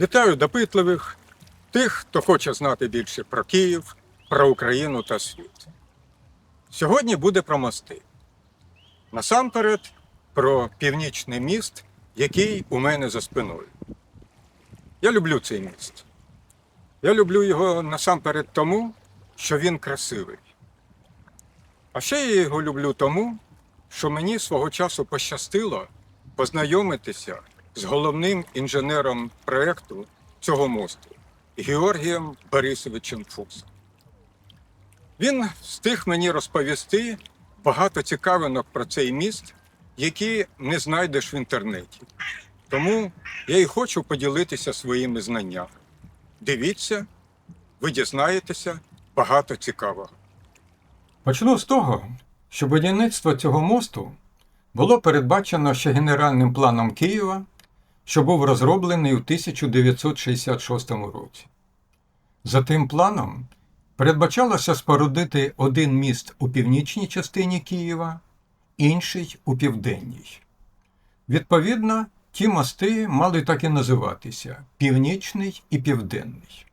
Вітаю допитливих, тих, хто хоче знати більше про Київ, про Україну та світ. Сьогодні буде про мости. Насамперед про північний міст, який у мене за спиною. Я люблю цей міст. Я люблю його насамперед тому, що він красивий. А ще я його люблю тому, що мені свого часу пощастило познайомитися з головним інженером проєкту цього мосту Георгієм Борисовичем Фуксом. Він встиг мені розповісти багато цікавинок про цей міст, які не знайдеш в інтернеті. Тому я і хочу поділитися своїми знаннями. Дивіться, ви дізнаєтеся багато цікавого. Почну з того, що будівництво цього мосту було передбачено ще генеральним планом Києва, що був розроблений у 1966 році. За тим планом передбачалося спорудити один міст у північній частині Києва, інший у південній. Відповідно, ті мости мали так і називатися Північний і Південний.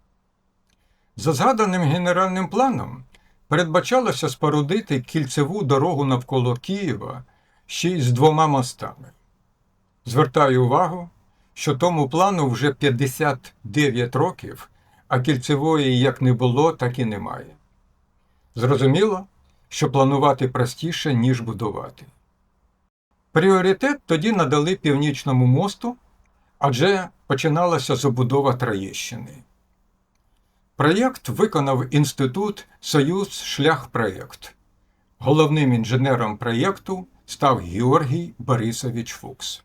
За згаданим генеральним планом передбачалося спорудити кільцеву дорогу навколо Києва ще й з двома мостами. Звертаю увагу, що тому плану вже 59 років, а кільцевої як не було, так і немає. Зрозуміло, що планувати простіше, ніж будувати. Пріоритет тоді надали Північному мосту, адже починалася забудова Троєщини. Проєкт виконав інститут Союз Шляхпроєкт. Головним інженером проєкту став Георгій Борисович Фукс.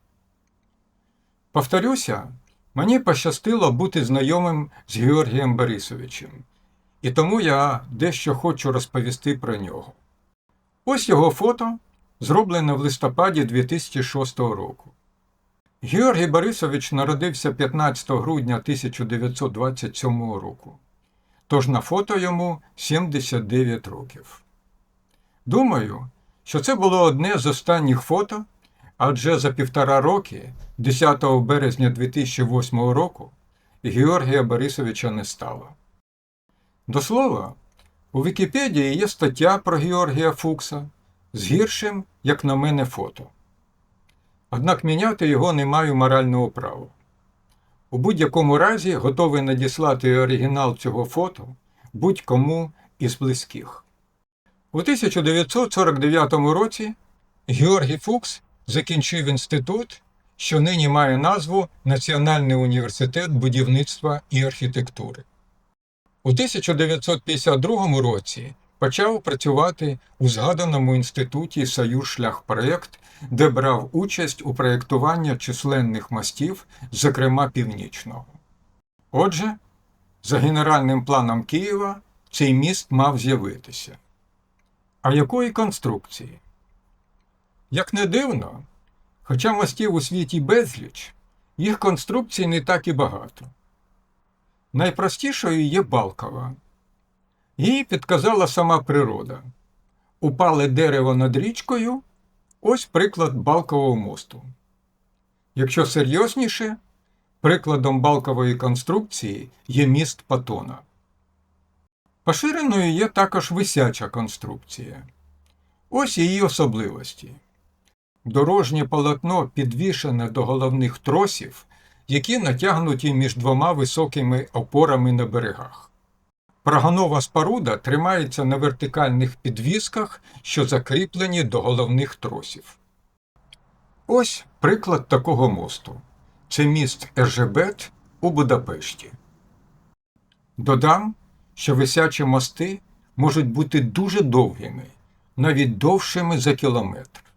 Повторюся, мені пощастило бути знайомим з Георгієм Борисовичем, і тому я дещо хочу розповісти про нього. Ось його фото, зроблене в листопаді 2006 року. Георгій Борисович народився 15 грудня 1927 року, тож на фото йому 79 років. Думаю, що це було одне з останніх фото, адже за півтора роки, 10 березня 2008 року, Георгія Борисовича не стало. До слова, у Вікіпедії є стаття про Георгія Фукса з гіршим, як на мене, фото. Однак міняти його не маю морального права. У будь-якому разі готовий надіслати оригінал цього фото будь-кому із близьких. У 1949 році Георгій Фукс закінчив інститут, що нині має назву Національний університет будівництва і архітектури. У 1952 році почав працювати у згаданому інституті Союз Шляхпроєкт, де брав участь у проєктуванні численних мостів, зокрема північного. Отже, за генеральним планом Києва цей міст мав з'явитися. А якої конструкції? Як не дивно, хоча мостів у світі безліч, їх конструкцій не так і багато. Найпростішою є балкова. Їй підказала сама природа. Упале дерево над річкою ось приклад балкового мосту. Якщо серйозніше, прикладом балкової конструкції є міст Патона. Поширеною є також висяча конструкція. Ось її особливості. Дорожнє полотно підвішене до головних тросів, які натягнуті між двома високими опорами на берегах. Прогонова споруда тримається на вертикальних підвісках, що закріплені до головних тросів. Ось приклад такого мосту. Це міст Ержебет у Будапешті. Додам, що висячі мости можуть бути дуже довгими, навіть довшими за кілометр.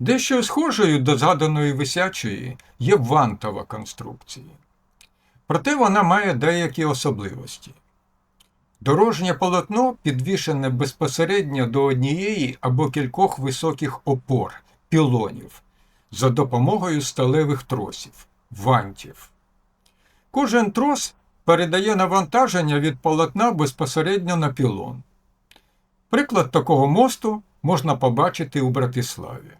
Дещо схожою до згаданої висячої є вантова конструкція. Проте вона має деякі особливості. Дорожнє полотно підвішене безпосередньо до однієї або кількох високих опор пілонів за допомогою сталевих тросів вантів. Кожен трос передає навантаження від полотна безпосередньо на пілон. Приклад такого мосту можна побачити у Братиславі.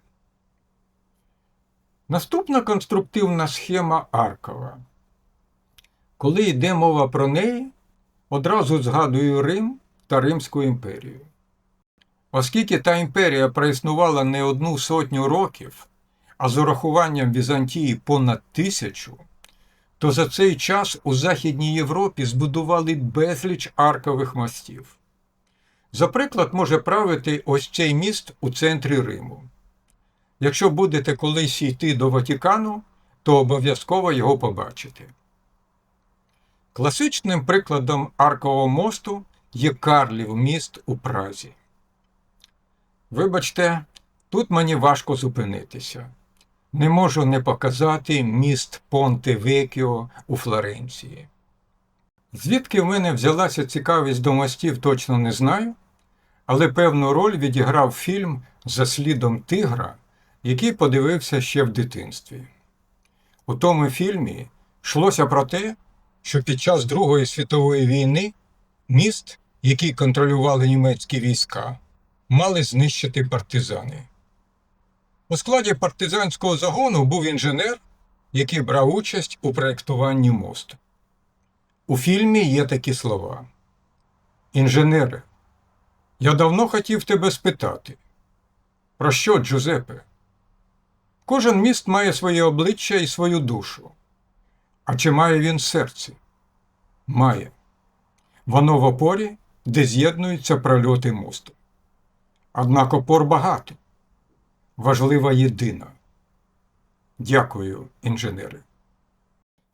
Наступна конструктивна схема аркова. Коли йде мова про неї, одразу згадую Рим та Римську імперію. Оскільки та імперія проіснувала не одну сотню років, а з урахуванням Візантії понад тисячу, то за цей час у Західній Європі збудували безліч аркових мостів. За приклад може правити ось цей міст у центрі Риму. Якщо будете колись йти до Ватикану, то обов'язково його побачите. Класичним прикладом аркового мосту є Карлів міст у Празі. Вибачте, тут мені важко зупинитися. Не можу не показати міст Понте Векіо у Флоренції. Звідки в мене взялася цікавість до мостів, точно не знаю, але певну роль відіграв фільм За слідом тигра, який подивився ще в дитинстві. У тому фільмі йшлося про те, що під час Другої світової війни міст, який контролювали німецькі війська, мали знищити партизани. У складі партизанського загону був інженер, який брав участь у проєктуванні мосту. У фільмі є такі слова: Інженере, я давно хотів тебе спитати. Про що, Джузепе? Кожен міст має своє обличчя і свою душу. А чи має він серце? Має. Воно в опорі, де з'єднуються прольоти мосту. Однак опор багато. Важлива єдина. Дякую, інженери.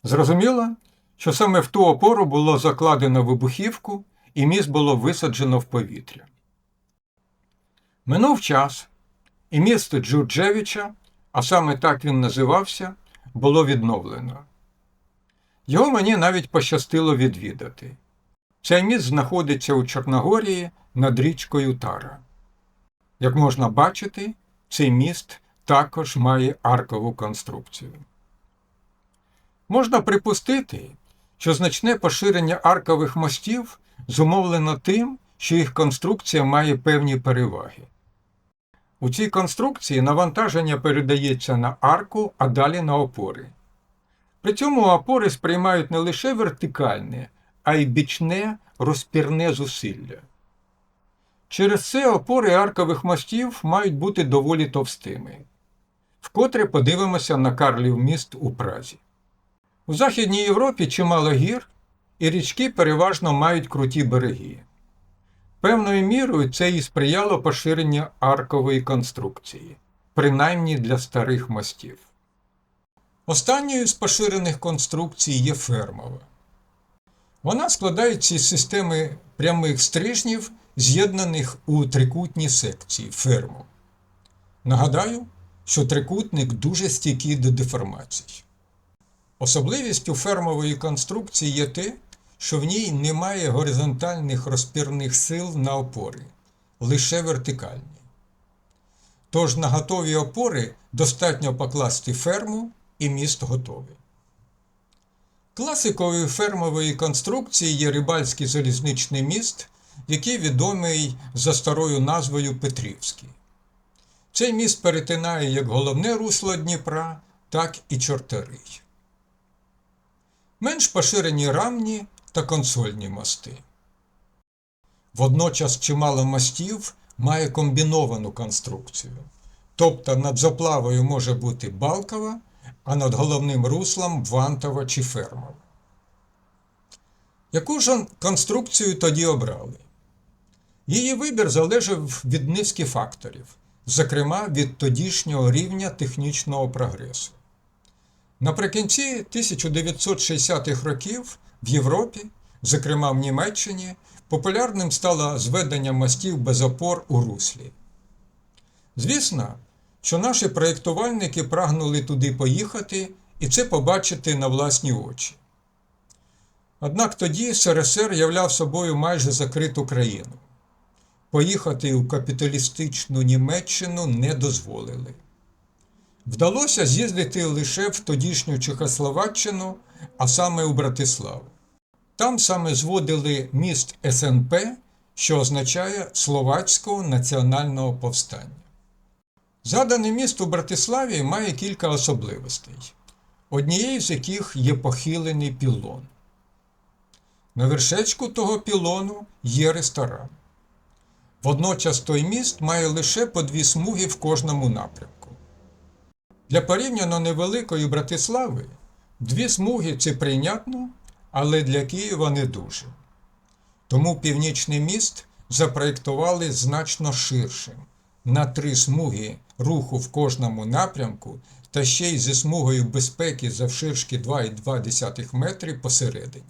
Зрозуміло, що саме в ту опору було закладено вибухівку і міст було висаджено в повітря. Минув час, і місто Джурджевича, а саме так він називався, було відновлено. Його мені навіть пощастило відвідати. Цей міст знаходиться у Чорногорії над річкою Тара. Як можна бачити, цей міст також має аркову конструкцію. Можна припустити, що значне поширення аркових мостів зумовлено тим, що їх конструкція має певні переваги. У цій конструкції навантаження передається на арку, а далі на опори. При цьому опори сприймають не лише вертикальне, а й бічне розпірне зусилля. Через це опори аркових мостів мають бути доволі товстими. Вкотре подивимося на Карлів міст у Празі. У Західній Європі чимало гір, і річки переважно мають круті береги. Певною мірою це і сприяло поширенню аркової конструкції, принаймні для старих мостів. Останньою з поширених конструкцій є фермова. Вона складається із системи прямих стрижнів, з'єднаних у трикутні секції ферму. Нагадаю, що трикутник дуже стійкий до деформацій. Особливістю фермової конструкції є те, що в ній немає горизонтальних розпірних сил на опори, лише вертикальні. Тож на готові опори достатньо покласти ферму і міст готовий. Класикою фермової конструкції є рибальський залізничний міст, який відомий за старою назвою Петрівський. Цей міст перетинає як головне русло Дніпра, так і Чорторий. Менш поширені рамні та консольні мости. Водночас чимало мостів має комбіновану конструкцію, тобто над заплавою може бути балкова, а над головним руслом вантова чи фермова. Яку ж конструкцію тоді обрали? Її вибір залежав від низки факторів, зокрема від тодішнього рівня технічного прогресу. Наприкінці 1960-х років в Європі, зокрема в Німеччині, популярним стало зведення мостів без опор у руслі. Звісно, що наші проєктувальники прагнули туди поїхати і це побачити на власні очі. Однак тоді СРСР являв собою майже закриту країну. Поїхати у капіталістичну Німеччину не дозволили. Вдалося з'їздити лише в тодішню Чехословаччину, а саме у Братиславу. Там саме зводили міст СНП, що означає Словацького національного повстання. Задане міст у Братиславі має кілька особливостей, однією з яких є похилений пілон. На вершечку того пілону є ресторан. Водночас той міст має лише по дві смуги в кожному напрямку. Для порівняно невеликої Братислави дві смуги це прийнятно, але для Києва не дуже. Тому північний міст запроєктували значно ширшим на три смуги руху в кожному напрямку та ще й зі смугою безпеки завширшки 2,2 метри посередині.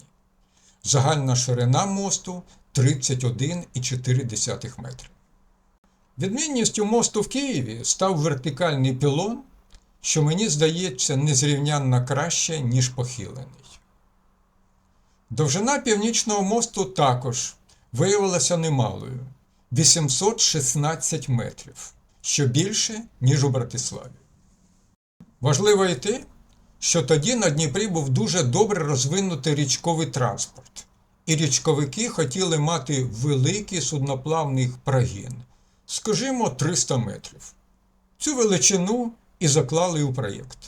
Загальна ширина мосту 31,4 метри. Відмінністю мосту в Києві став вертикальний пілон, що мені здається незрівнянно краще, ніж похилений. Довжина північного мосту також виявилася немалою 816 метрів, що більше, ніж у Братиславі. Важливо і те, що тоді на Дніпрі був дуже добре розвинутий річковий транспорт, і річковики хотіли мати великий судноплавний прогін, скажімо, 300 метрів. Цю величину і заклали у проєкт.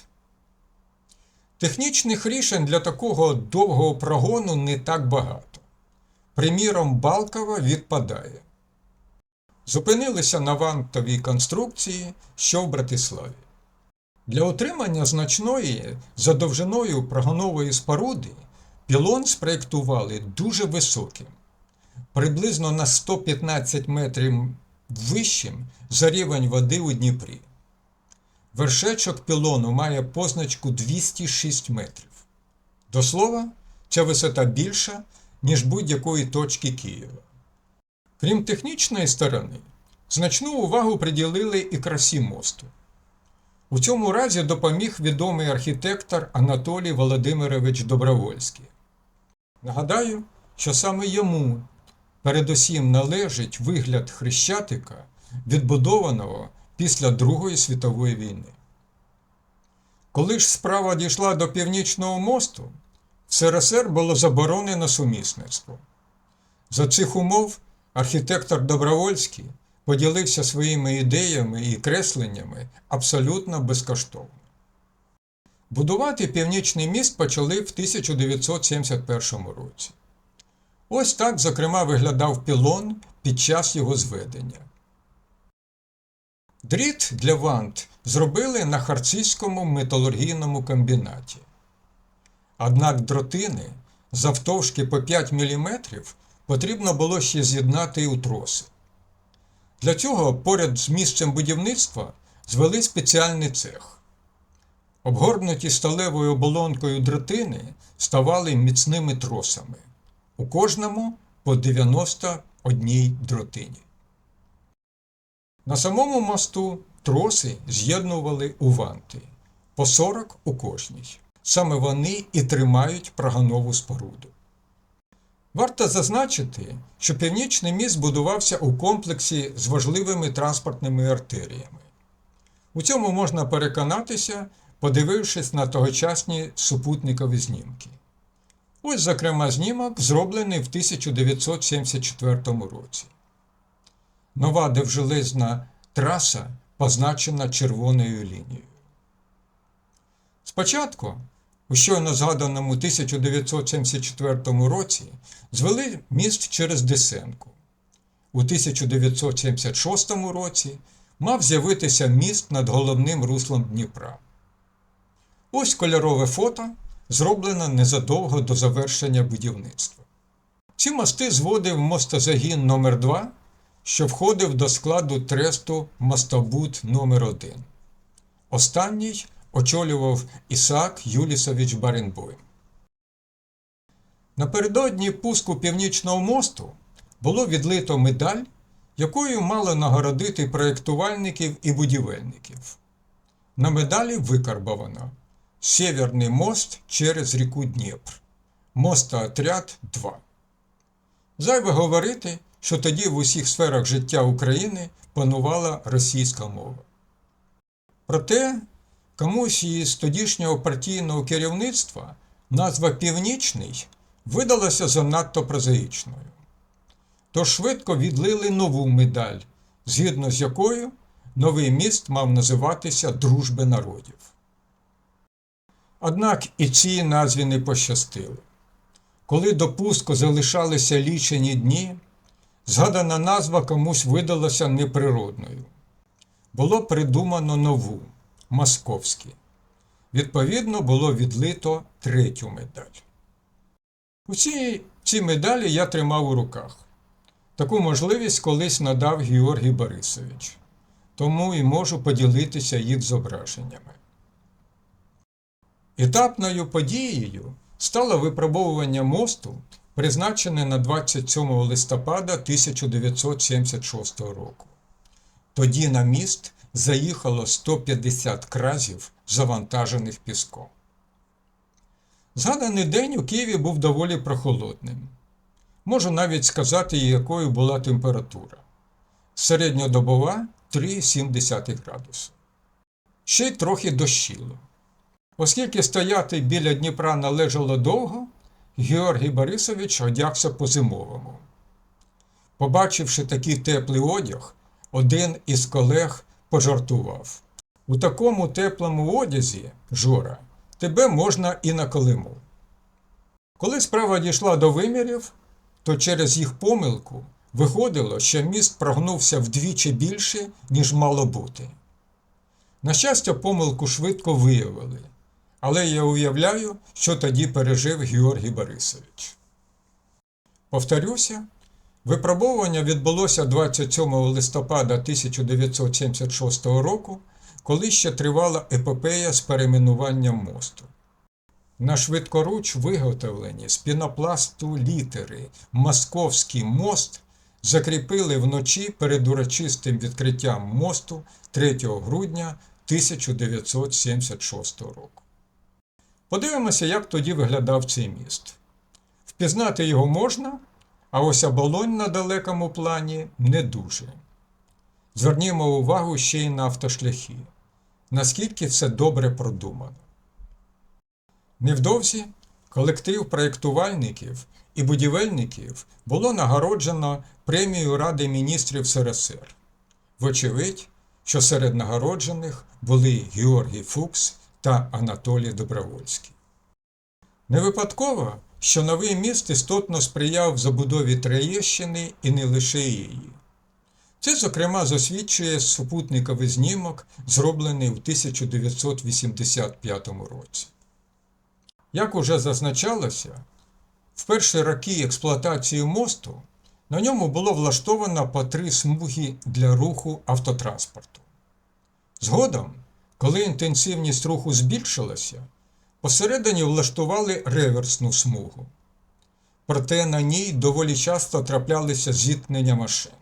Технічних рішень для такого довгого прогону не так багато. Приміром, Балкова відпадає. Зупинилися на вантовій конструкції, що в Братиславі. Для отримання значної за довжиною прогонової споруди пілон спроєктували дуже високим, приблизно на 115 метрів вищим за рівень води у Дніпрі. Вершечок пілону має позначку 206 метрів. До слова, ця висота більша, ніж будь-якої точки Києва. Крім технічної сторони, значну увагу приділили і красі мосту. У цьому разі допоміг відомий архітектор Анатолій Володимирович Добровольський. Нагадаю, що саме йому передусім належить вигляд хрещатика, відбудованого після Другої світової війни. Коли ж справа дійшла до Північного мосту, в СРСР було заборонено сумісництво. За цих умов архітектор Добровольський поділився своїми ідеями і кресленнями абсолютно безкоштовно. Будувати північний міст почали в 1971 році. Ось так, зокрема, виглядав пілон під час його зведення. Дріт для вант зробили на харцизькому металургійному комбінаті. Однак дротини завтовшки по 5 мм потрібно було ще з'єднати у троси. Для цього поряд з місцем будівництва звели спеціальний цех. Обгорнуті сталевою оболонкою дротини ставали міцними тросами, у кожному по 91 дротині. На самому мосту троси з'єднували у ванти по 40 у кожній. Саме вони і тримають проганову споруду. Варто зазначити, що північний міст будувався у комплексі з важливими транспортними артеріями. У цьому можна переконатися, подивившись на тогочасні супутникові знімки. Ось, зокрема, знімок, зроблений в 1974 році. Нова довжелезна траса позначена червоною лінією. Спочатку, у щойно згаданому 1974 році, звели міст через Десенку. У 1976 році мав з'явитися міст над головним руслом Дніпра. Ось кольорове фото, зроблене незадовго до завершення будівництва. Ці мости зводив мостозагін номер 2 що входив до складу тресту Мостобуд номер 1 Останній очолював Ісаак Юлісович Баренбойм. Напередодні пуску Північного мосту було відлито медаль, якою мали нагородити проєктувальників і будівельників. На медалі викарбовано Сєвєрний мост через ріку Дніпр. Мостоотряд 2. Зайве говорити, що тоді в усіх сферах життя України панувала російська мова. Проте комусь із тодішнього партійного керівництва назва Північний видалася занадто прозаїчною. Тож швидко відлили нову медаль, згідно з якою новий міст мав називатися Дружби народів. Однак і цій назві не пощастило. коли до пуску залишалися лічені дні, згадана назва комусь видалася неприродною. Було придумано нову московські. Відповідно, було відлито третю медаль. Усі ці медалі я тримав у руках. Таку можливість колись надав Георгій Борисович, тому і можу поділитися їх зображеннями. Етапною подією стало випробовування мосту, призначене на 27 листопада 1976 року. Тоді на міст заїхало 150 кразів, завантажених піском. Згаданий день у Києві був доволі прохолодним. Можу навіть сказати, якою була температура. Середньодобова 3,7 градуси. Ще й трохи дощило. Оскільки стояти біля Дніпра належало довго, Георгій Борисович одягся по-зимовому. Побачивши такий теплий одяг, один із колег пожартував: У такому теплому одязі, Жора, тебе можна і на Колиму. Коли справа дійшла до вимірів, то через їх помилку виходило, що міст прогнувся вдвічі більше, ніж мало бути. На щастя, помилку швидко виявили, але я уявляю, що тоді пережив Георгій Борисович. Повторюся, випробовування відбулося 27 листопада 1976 року, коли ще тривала епопея з перейменуванням мосту. На швидкоруч виготовлені з пінопласту літери Московський мост закріпили вночі перед урочистим відкриттям мосту 3 грудня 1976 року. Подивимося, як тоді виглядав цей міст. Впізнати його можна, а ось оболонь на далекому плані не дуже. Звернімо увагу ще й на автошляхи, наскільки все добре продумано. Невдовзі колектив проєктувальників і будівельників було нагороджено премією Ради міністрів СРСР. Вочевидь, що серед нагороджених були Георгій Фукс та Анатолій Добровольський. Не випадково, що новий міст істотно сприяв забудові Троєщини і не лише її. Це, зокрема, засвідчує супутниковий знімок, зроблений у 1985 році. Як уже зазначалося, в перші роки експлуатації мосту на ньому було влаштовано по три смуги для руху автотранспорту. Згодом, коли інтенсивність руху збільшилася, посередині влаштували реверсну смугу. Проте на ній доволі часто траплялися зіткнення машин.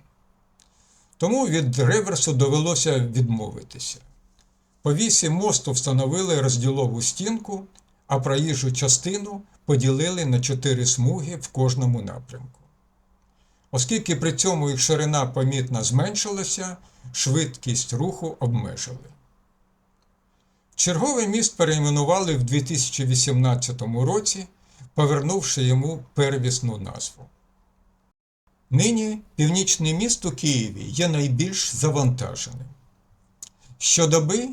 Тому від реверсу довелося відмовитися. По вісі мосту встановили розділову стінку, а проїжджу частину поділили на чотири смуги в кожному напрямку. Оскільки при цьому їх ширина помітно зменшилася, швидкість руху обмежили. Черговий міст перейменували в 2018 році, повернувши йому первісну назву. Нині північний міст у Києві є найбільш завантаженим. Щодоби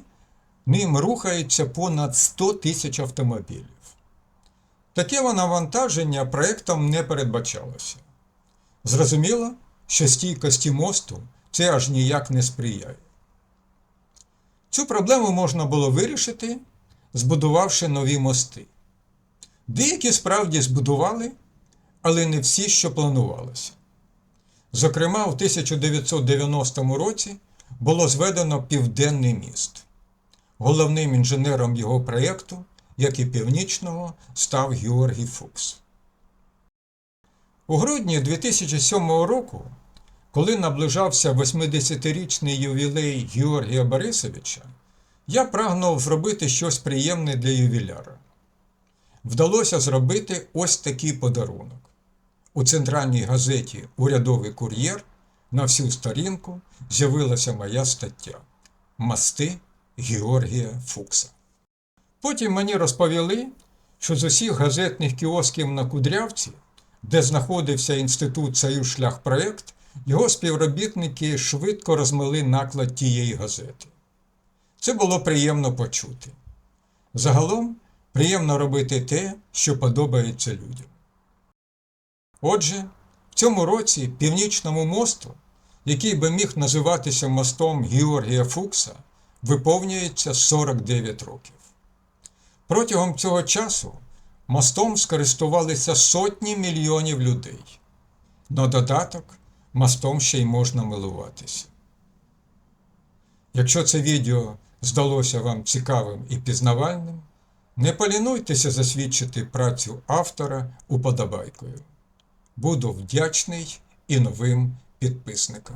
ним рухається понад 100 тисяч автомобілів. Таке навантаження проектом не передбачалося. Зрозуміло, що стійкості мосту це аж ніяк не сприяє. Цю проблему можна було вирішити, збудувавши нові мости. Деякі справді збудували, але не всі, що планувалося. Зокрема, у 1990 році було зведено Південний міст. Головним інженером його проєкту, як і північного, став Георгій Фукс. У грудні 2007 року, коли наближався 80-річний ювілей Георгія Борисовича, я прагнув зробити щось приємне для ювіляра. Вдалося зробити ось такий подарунок. У центральній газеті Урядовий кур'єр на всю сторінку з'явилася моя стаття Мости Георгія Фукса. Потім мені розповіли, що з усіх газетних кіосків на Кудрявці, де знаходився інститут Союзшляхпроект, його співробітники швидко розмили наклад тієї газети. Це було приємно почути. Загалом приємно робити те, що подобається людям. Отже, в цьому році Північному мосту, який би міг називатися мостом Георгія Фукса, виповнюється 49 років. Протягом цього часу мостом скористувалися сотні мільйонів людей. На додаток мостом ще й можна милуватись. Якщо це відео здалося вам цікавим і пізнавальним, не полінуйтеся засвідчити працю автора уподобайкою. Буду вдячний і новим підписникам.